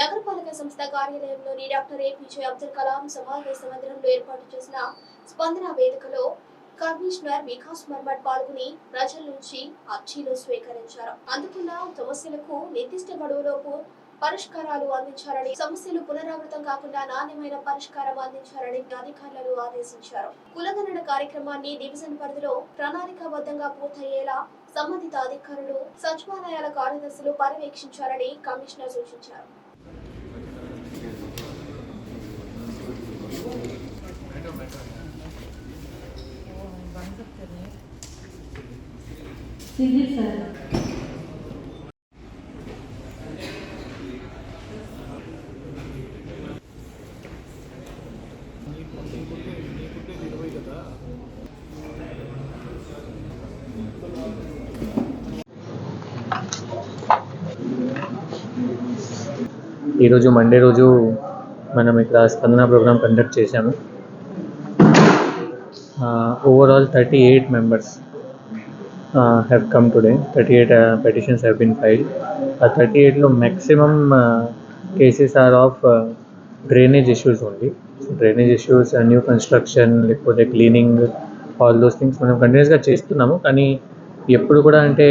నగరపాలక సంస్థ కార్యాలయంలోని doctor A P J Abdul Kalam సమావేశ మందిరంలో ఏర్పాటు చేసిన స్పందన వేదికలో కమిషనర్ వికాస్ మర్మట్ పాల్గొని ప్రజల నుంచి అర్జీలు స్వీకరించారు. అందుకున్న సమస్యలకు నిర్దిష్ట గడువులోపు పరిష్కారాలు అందించాలని సమస్యలు పునరావృతం కాకుండా నాణ్యమైన పరిష్కారం అందించాలని అధికారులను ఆదేశించారు. కులగణన కార్యక్రమాన్ని డివిజన్ పరిధిలో ప్రణాళికాబద్ధంగా పూర్తయ్యేలా సంబంధిత అధికారులు సచివాలయాల కార్యదర్శులు పర్యవేక్షించాలని కమిషనర్ సూచించారు. సివిల్ సార్ ఈరోజు మండే రోజు మనం ఇక్కడ స్పందన ప్రోగ్రామ్ కండక్ట్ చేశాము. Overall thirty eight members have come today thirty eight petitions have been filed ఆ థర్టీ ఎయిట్లో maximum cases are of drainage issues only drainage issues new construction లేకపోతే cleaning all those things మనం కంటిన్యూస్గా చేస్తున్నాము. కానీ ఎప్పుడు కూడా అంటే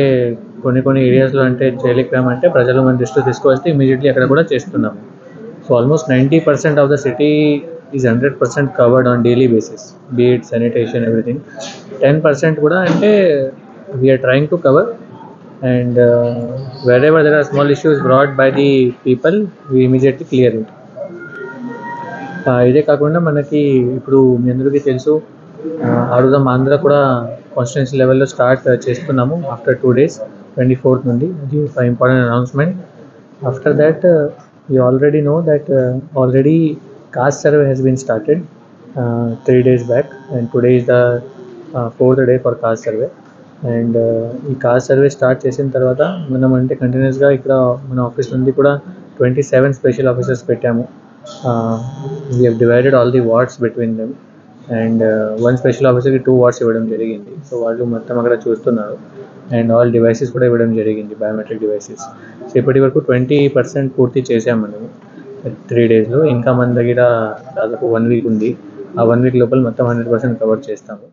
కొన్ని కొన్ని ఏరియాస్లో అంటే చేయలేకపోయామంటే ప్రజలు మన దృష్టిలో తీసుకువస్తే ఇమీడియట్లీ అక్కడ కూడా చేస్తున్నాము. So almost ninety percent of the city is hundred percent covered on daily basis beat sanitation everything ten percent కూడా అంటే we are trying to cover and wherever there are small issues brought by the people we immediately clear it ఇదే కాకుండా మనకి ఇప్పుడు మీ అందరికీ తెలుసు ఆడుదాం ఆంధ్ర కూడా constituency లెవెల్లో స్టార్ట్ చేస్తున్నాము after two days twenty fourth నుండి అది ఒక important announcement after that you already know that already caste survey has been started three days back and today is the fourth day for caste survey and ఈ caste survey start చేసిన తర్వాత మనం అంటే కంటిన్యూస్గా ఇక్కడ మన ఆఫీస్ నుండి కూడా ట్వంటీ సెవెన్ స్పెషల్ ఆఫీసర్స్ పెట్టాము we have divided all the wards between them and one special ఆఫీసర్కి టూ వార్డ్స్ ఇవ్వడం జరిగింది. సో వాళ్ళు మొత్తం అక్కడ చూస్తున్నారు. అండ్ ఆల్ డివైసెస్ కూడా ఇవ్వడం జరిగింది బయోమెట్రిక్ డివైసెస్ సో ఇప్పటి వరకు ట్వంటీ పర్సెంట్ పూర్తి చేసాం మనము. త్రీ డేస్లో ఇంకా మన దగ్గర దాదాపు వన్ వీక్ ఉంది. ఆ వన్ వీక్ లోపల మొత్తం హండ్రెడ్ పర్సెంట్ కవర్ చేస్తాము.